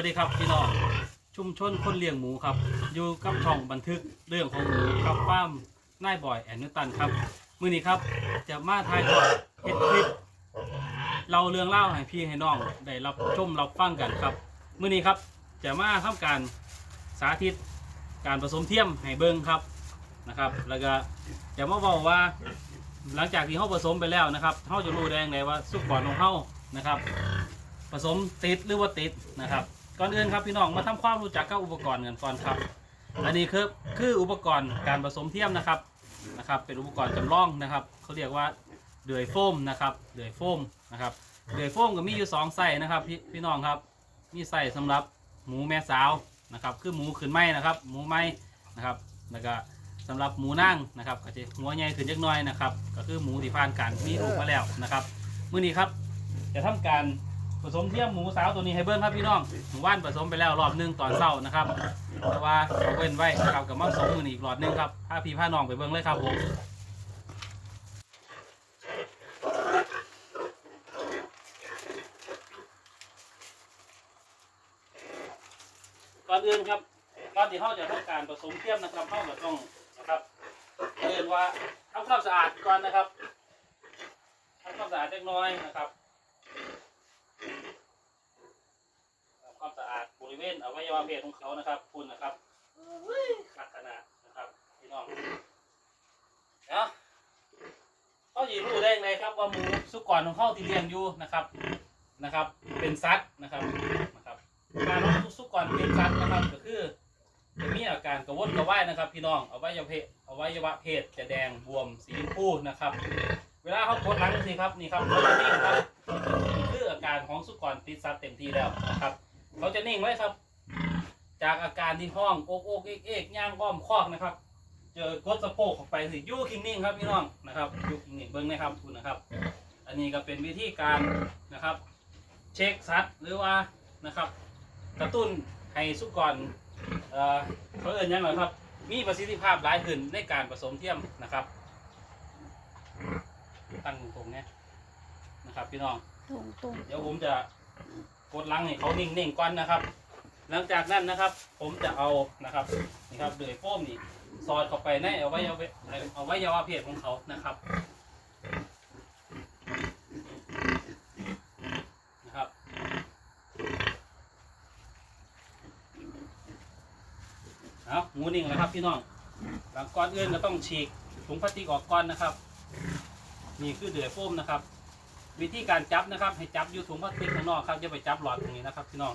วัสดีครับพี่น้องชุมชนคนเลี้ยงหมูครับ อยู่กับช่องบันทึกเรื่องของหมูครับฟาร์มนายบอยแอนนิวตันครับมื้อนี้ครับจะมาถ่ายทอดเฮ็ดคลิปเราเรื่องเล่าให้พี่ให้น้องได้รับชมรับฟังกันครับมื้อนี้ครับจะมาทำการสาธิตการผสมเทียมให้เบิ่งครับนะครับ แล้วก็จะมาบอกว่าหลังจากที่เขาผสมไปแล้วนะครับเขาจะรู้ได้ยังไงว่าสุกบอลของเขานะครับ ผสมติดหรือว่าติดนะครับ ก่อนอื่นครับพี่น้องมาทำความรู้จักกับอุปกรณ์กันก่อนครับ อันนี้คือคืออุปกรณ์การผสมเทียมนะครับนะครับ เป็นอุปกรณ์จำลองนะครับเขาเรียกว่าเดือยโฟมนะครับเดือยโฟมนะครับเดือยโฟมก็มีอยู่สองไส้นะครับพี่พี่น้องครับมีไส้สำหรับหมูแม่สาวนะครับ คือหมูขืนไหมนะครับ หมูไหมนะครับแล้วก็สำหรับหมูนั่งนะครับก็จะหัวใหญ่ขึ้นเล็กน้อยนะครับ ก็คือหมูที่ผ่านการมีลูกมาแล้วนะครับมื้อนี้ครับจะทำการ ผสมเทียมหมูสาวตัวนี้ให้เบิ้งครับพี่น้องหมู่บ้านผสมไปแล้วรอบหนึงตอนเช้านะครับแต่ว่าเอาเว้นไว้นะครับกับมาสองมือนี้อีกหลอดหนึงครับพาพี่พาน้องไปเบิ่งเลยครับผมก่อนอื่นครับก่อนที่เขาจะทำการผสมเทียมนะครับเขาก็ต้องนะครับเรียนว่าทำความสะอาดก่อนนะครับทำความสะอาดเล็กน้อยนะครับทำความสะอาดบ ริเวณอวัยวะเพศของเขานะครับคุณนะครับขัดขนาดนะครับพี่น้องเนาะเขาจะรู้ได้ไงครับว่าหมูสุกรของเขาที่เลี้ยงอยู่นะครับนะครับ เป็นสัตว์นะครับนะครับการว่าสุกรเป็นสัตว์นะครับก็คือจะมีอาการกระวนกระวายนะครับ พี่น้องอวัยวะเพศอวัยวะเพศจะแดงบวมสีชมพูนะครับ เวลาเขากดหลังสิครับนี่ครับเขาจะนิ่งครับคืออาการของสุกรติดสัตว์เต็มที่แล้วนะครับ เขาจะนิ่งไว้ครับ จากอาการที่ห้องโอกโอกเอกเอกย่างอ้อมคอกนะครับ เจอกดสะโพกออกไปสิยูคิงนิ่งครับพี่น้องนะครับยูคิงนิ่งเบิ้งนะครับคุณนะครับ อันนี้ก็เป็นวิธีการนะครับ เช็คซัดหรือว่านะครับ กระตุ้นให้สุกรเอ่อเขาเอ่นหยังไงครับ มีประสิทธิภาพหลายขึ้นในการผสมเทียมนะครับตั้งตรงเนี้ยนะครับ พี่น้องตรงตรงเดี๋ยวผมจะ กดลังให้เขานิ่งๆก่อนนะครับ หลังจากนั้นนะครับ ผมจะเอานะครับนี่ครับเดือยโฟ้มนี่สอดเข้าไปในอาไวัยวะอวัยวเพศของเขานะครับนะครับเอาหมูนิ่งแล้วครับพี่น้องหลังก่อนอื่นก็ต้องฉีกถุงพลาสติกออกก่อนนะครับ นี่คือเดือยโฟ้มนะครับ วิธีการจับนะครับ ให้จับอยู่ถุงพลาสติกข้างนอกครับอย่าไปจับหลอดตรงนี้นะครับพี่น้อง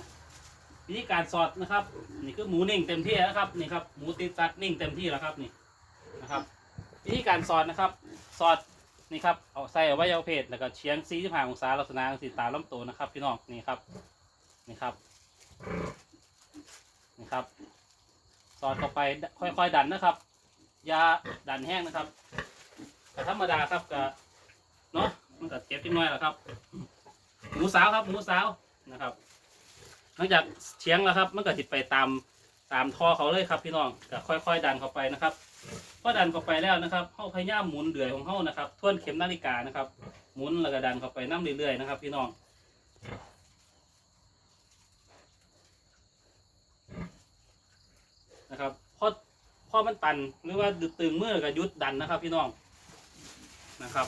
วิธีการสอดนะครับ นี่คือหมูนิ่งเต็มที่แล้วครับนี่ครับหมูติดสัตว์นิ่งเต็มที่แล้วครับนี่นะครับ วิธีการสอดนะครับ สอดนี่ครับเอาใส่เอาไว้ยาวเพศแล้วก็เฉียง45องศาลักษณะสีตามลำตัวนะครับ พี่น้องนี่ครับนี่ครับนี่ครับ สอดเข้าไปค่อยๆดันนะครับยาดันแห้งนะครับแต่ธรรมดาครับก็เนาะ มันก็เจ็บนิดหน่อยแหละครับ หมูสาวครับหมูสาวนะครับหลังจากเชียงแล้วครับ มันก็ติดไปตามตามท่อเขาเลยครับ พี่น้องก็ค่อย ๆ ดันเข้าไปนะครับพอดันเข้าไปแล้วนะครับเข้าพยายามหมุนเดือยของเขานะครับทวนเข็มนาฬิกานะครับ หมุนแล้วก็ดันเข้าไปน้ำเรื่อยๆนะครับ พี่น้องนะครับพอพอมันตันหรือว่าตึงมือก็ยุดดันนะครับ พี่น้องนะครับ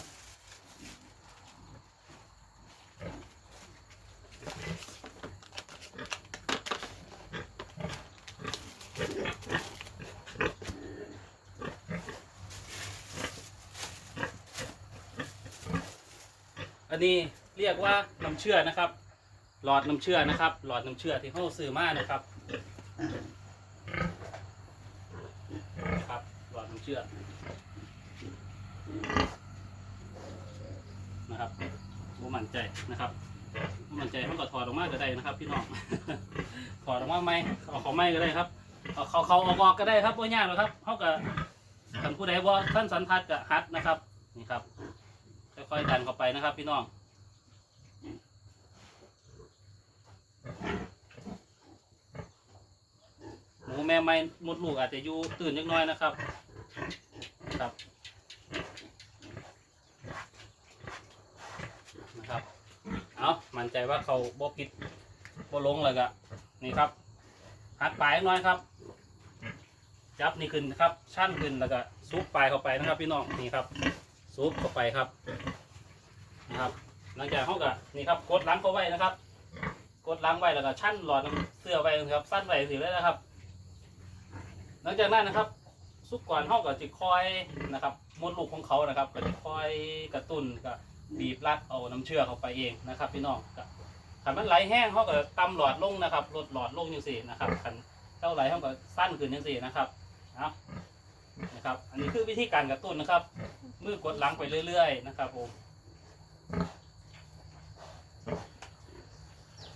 อันนี้เรียกว่าน้ำเชื่อนะครับ หลอดน้ำเชื่อนะครับ หลอดน้ำเชื่อที่เขาซื้อมานะครับครับหลอดน้ำเชื่อนะครับบ่มั่นใจนะครับบ่มั่นใจเขาก็ถอดออกมาก็ได้นะครับ พี่น้องถอดออกมาไหมเอาเขาไม่ก็ได้ครับเอาเขาเขาเอาบอกก็ได้ครับว่ายากหรอกครับเขาก็ท่านผู้ใดว่าท่านสันทัดกับฮัดนะครับนี่ครับ ค่อยๆดันเข้าไปนะครับ พี่น้องหมูแม่ไม้มดลูกอาจจะอยู่ตื่นเล็กน้อยนะครับ ครับนะครับเอามั่นใจว่าเขาบ่ปิดบ่ลงเลยก็นี่ครับหักปลายน้อยครับ จับนี่ขึ้นครับ ชั่นขึ้นแล้วก็ซุปปลายเข้าไปนะครับ พี่น้องนี่ครับซุปเข้าไปครับ นะครับ หลังจากเขาก็นี่ครับกดล้างเขาไว้นะครับ กดล้างไว้แล้วก็ชั่นหลอดน้ำเสื้อไว้นะครับสั้นไว้สิเลยนะครับ หลังจากนั้นนะครับซุปก่อนเขาก็จะคอยนะครับมดลูกของเขานะครับก็จะคอยกระตุ้นกับบีบรัดเอาน้ำเชื่อเข้าไปเองนะครับ พี่น้องก็ขันมันไหลแห้งเขาก็ตำหลอดลงนะครับลดหลอดลงอย่างสี่นะครับขันเท่าไหลเขาก็สั้นขึ้นอย่างสี่นะครับนะครับ อันนี้คือวิธีการกระตุ้นนะครับ มือกดหลังไปเรื่อย ๆ นะครับผม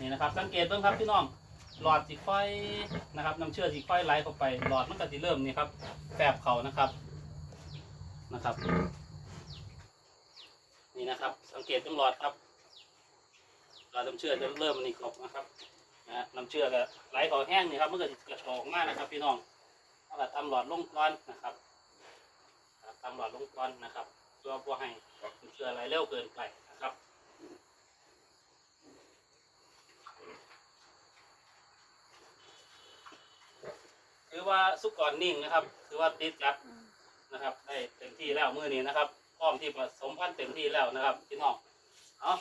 นี่นะครับสังเกตเบ้างครับพี่น้องหลอดสีค่อยนะครับน้ำเชื่อสีค่อยไหลเข้าไปหลอดมันก็จะเริ่มนี่ครับแฝบเขานะครับนะครับ นี่นะครับ สังเกตตรงหลอดครับหลอดน้ำเชื่อจะเริ่มนี่ขอบนะครับนะน้ำเชื่อก็ไหลเขาแห้งนี่ครับมันก็จะกระชอกมากนะครับ พี่น้องเอาละตำหลอดลงก้อนนะครับตำหลอดลงก้อนนะครับเพื่อบ่ให้น้ำเชื่อไหลเร็วเกินไปนะครับ คือว่าสุกรนิ่งนะครับคือว่าติดจัดนะครับได้เต็มที่แล้วมือนี้นะครับพร้อมที่ผสมพันธุ์เต็มที่แล้วนะครับพี่น้องเอา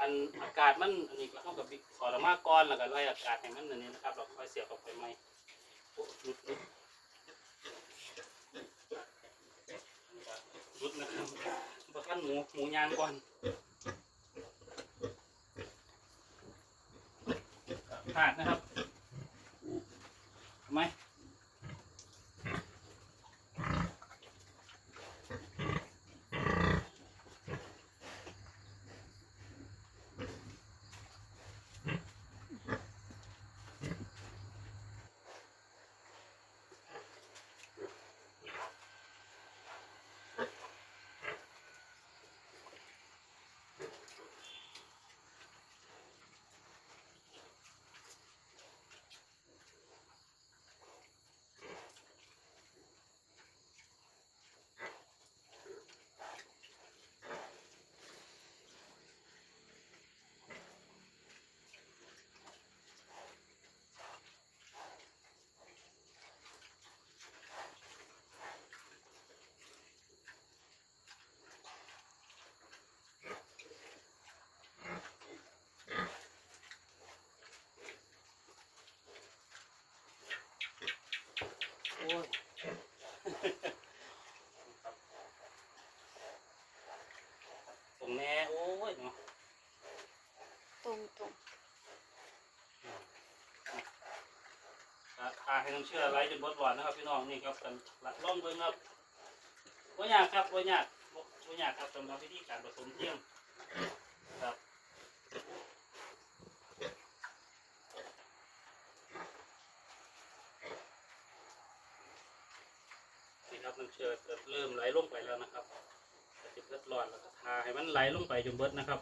อันอากาศมันอันนี้ก็เข้ากับบิ๊กขอละมากก้อนแล้วก็ไล่อากาศให้มันอันนี้นะครับ เราค่อยเสียบเข้าไปไหมโอ้หลุดหลุดหลุดนะครับบะขั้นหมูหมูยางก่อนพลาดนะครับ ทำไมโอ้ย ตรงแน่โอ้ยเนาะ ตรงตรง อะพา ให้น้ำเชื่อไหลจนบดหวานนะครับพี่น้องนี่ครับกันหลักล่องเบิ้งครับว่ายากครับว่ายากว่ายากครับสำหรับวิธีการผสมเทียมครับนี่ครับน้ำเชื่อเริ่มไหลลงไปแล้วนะครับจะเบิดร้อนแล้วก็ทาให้มันไหลลงไปจนเบิดนะครับ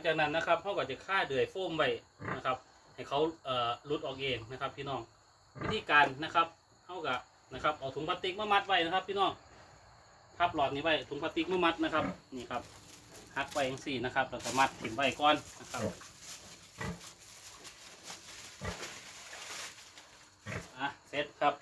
งจากนั้นนะครับเขาก็จะฆ่าเดือยโฟมไว้นะครับ ให้เขาเอ่อรุดออกเองนะครับ พี่น้องวิธีการนะครับเขาก็นะครับเอาถุงพลาสติกมามัดไว้นะครับ พี่น้องทับหลอดนี้ไว้ถุงพลาสติกมามัดนะครับ นี่ครับหักไว้อย่างสี่นะครับแล้วก็มัดถิ่มไว้ก่อนนะครับอะเสร็จครับ